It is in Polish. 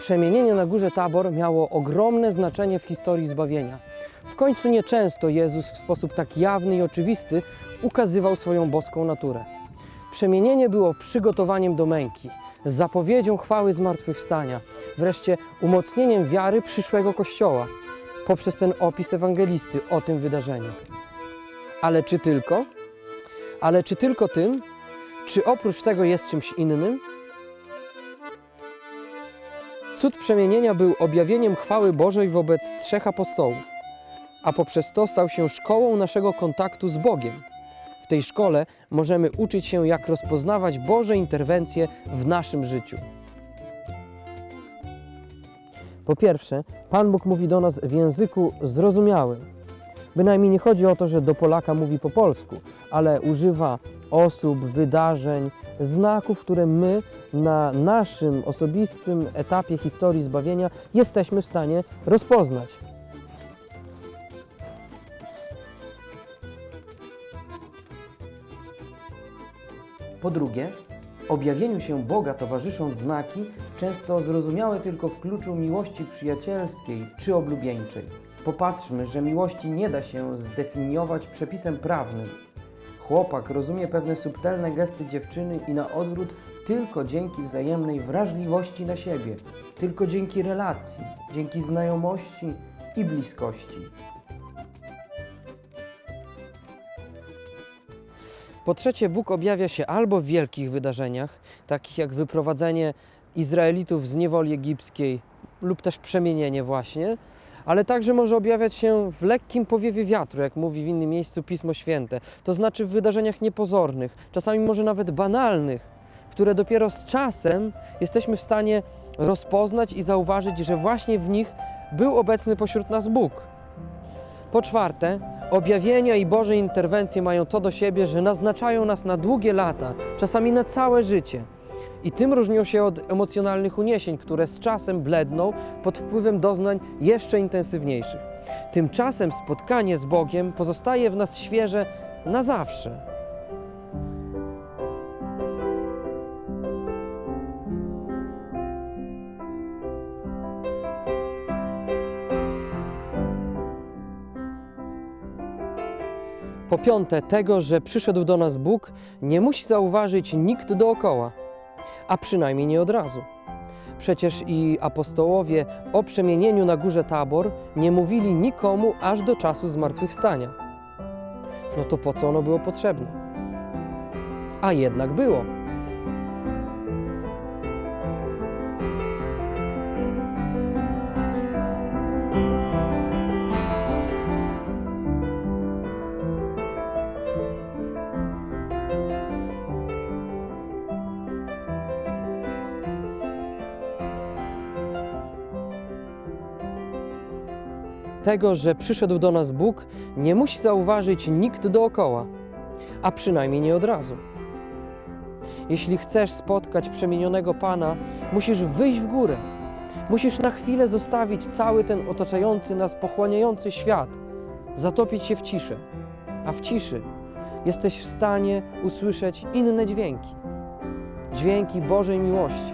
Przemienienie na górze Tabor miało ogromne znaczenie w historii zbawienia. W końcu nieczęsto Jezus w sposób tak jawny i oczywisty ukazywał swoją boską naturę. Przemienienie było przygotowaniem do męki, zapowiedzią chwały zmartwychwstania, wreszcie umocnieniem wiary przyszłego Kościoła poprzez ten opis ewangelisty o tym wydarzeniu. Ale czy tylko? Ale czy tylko tym? Czy oprócz tego jest czymś innym? Cud przemienienia był objawieniem chwały Bożej wobec trzech apostołów, a poprzez to stał się szkołą naszego kontaktu z Bogiem. W tej szkole możemy uczyć się, jak rozpoznawać Boże interwencje w naszym życiu. Po pierwsze, Pan Bóg mówi do nas w języku zrozumiałym. Bynajmniej nie chodzi o to, że do Polaka mówi po polsku, ale używa osób, wydarzeń, znaków, które my na naszym osobistym etapie historii zbawienia jesteśmy w stanie rozpoznać. Po drugie, objawieniu się Boga towarzyszą znaki, często zrozumiałe tylko w kluczu miłości przyjacielskiej czy oblubieńczej. Popatrzmy, że miłości nie da się zdefiniować przepisem prawnym. Chłopak rozumie pewne subtelne gesty dziewczyny i na odwrót tylko dzięki wzajemnej wrażliwości na siebie, tylko dzięki relacji, dzięki znajomości i bliskości. Po trzecie, Bóg objawia się albo w wielkich wydarzeniach, takich jak wyprowadzenie Izraelitów z niewoli egipskiej lub też przemienienie właśnie, ale także może objawiać się w lekkim powiewie wiatru, jak mówi w innym miejscu Pismo Święte. To znaczy w wydarzeniach niepozornych, czasami może nawet banalnych, które dopiero z czasem jesteśmy w stanie rozpoznać i zauważyć, że właśnie w nich był obecny pośród nas Bóg. Po czwarte, objawienia i Boże interwencje mają to do siebie, że naznaczają nas na długie lata, czasami na całe życie. I tym różnią się od emocjonalnych uniesień, które z czasem bledną pod wpływem doznań jeszcze intensywniejszych. Tymczasem spotkanie z Bogiem pozostaje w nas świeże na zawsze. Po piąte, tego, że przyszedł do nas Bóg, nie musi zauważyć nikt dookoła, a przynajmniej nie od razu. Przecież i apostołowie o przemienieniu na górze Tabor nie mówili nikomu aż do czasu zmartwychwstania. No to po co ono było potrzebne? A jednak było. Tego, że przyszedł do nas Bóg, nie musi zauważyć nikt dookoła, a przynajmniej nie od razu. Jeśli chcesz spotkać przemienionego Pana, musisz wyjść w górę. Musisz na chwilę zostawić cały ten otaczający nas pochłaniający świat, zatopić się w ciszę, a w ciszy jesteś w stanie usłyszeć inne dźwięki dźwięki Bożej miłości,